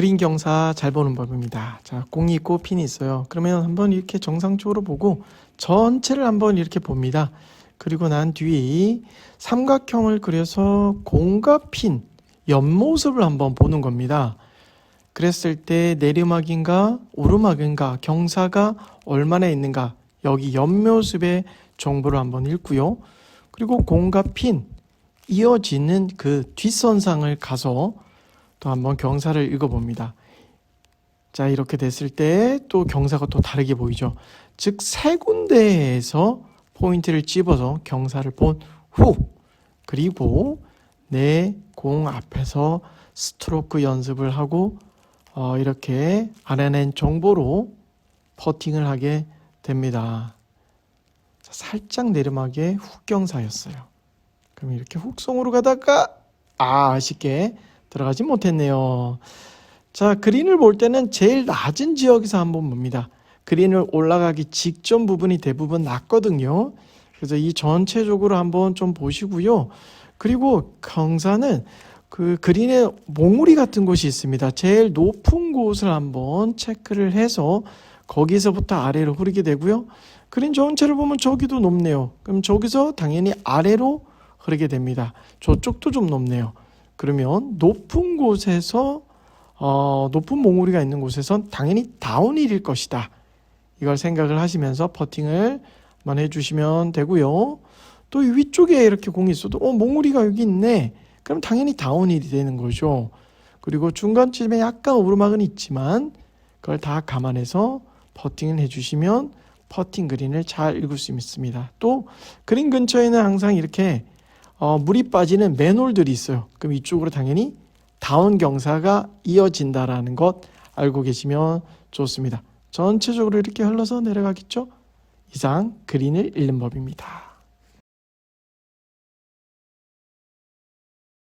그린 경사 잘 보는 법입니다. 자, 공이 있고 핀이 있어요. 그러면 한번 이렇게 정상적으로 보고 전체를 한번 이렇게 봅니다. 그리고 난 뒤에 삼각형을 그려서 공과 핀 옆모습을 한번 보는 겁니다. 그랬을 때 내리막인가 오르막인가 경사가 얼마나 있는가 여기 옆모습의 정보를 한번 읽고요. 그리고 공과 핀 이어지는 그 뒷선상을 가서 또 한번 경사를 읽어봅니다. 자 이렇게 됐을 때 또 경사가 또 다르게 보이죠. 즉 세 군데에서 포인트를 집어서 경사를 본 후 그리고 내 공 앞에서 스트로크 연습을 하고 어, 이렇게 알아낸 정보로 퍼팅을 하게 됩니다. 자, 살짝 내리막의 훅 경사였어요. 그럼 이렇게 훅송으로 가다가 아, 아쉽게 들어가지 못했네요. 자, 그린을 볼 때는 제일 낮은 지역에서 한번 봅니다. 그린을 올라가기 직전 부분이 대부분 낮거든요. 그래서 이 전체적으로 한번 좀 보시고요. 그리고 경사는 그 그린의 몽우리 같은 곳이 있습니다. 제일 높은 곳을 한번 체크를 해서 거기서부터 아래로 흐르게 되고요. 그린 전체를 보면 저기도 높네요. 그럼 저기서 당연히 아래로 흐르게 됩니다. 저쪽도 좀 높네요. 그러면 높은 곳에서 어, 높은 몽우리가 있는 곳에선 당연히 다운힐일 것이다. 이걸 생각을 하시면서 퍼팅을 한번 해주시면 되고요. 또이 위쪽에 이렇게 공이 있어도 어 몽우리가 여기 있네. 그럼 당연히 다운힐이 되는 거죠. 그리고 중간쯤에 약간 오르막은 있지만 그걸 다 감안해서 퍼팅을 해주시면 퍼팅 그린을 잘 읽을 수 있습니다. 또 그린 근처에는 항상 이렇게 어, 물이 빠지는 맨홀들이 있어요. 그럼 이쪽으로 당연히 다운 경사가 이어진다라는 것 알고 계시면 좋습니다. 전체적으로 이렇게 흘러서 내려가겠죠? 이상 그린을 읽는 법입니다.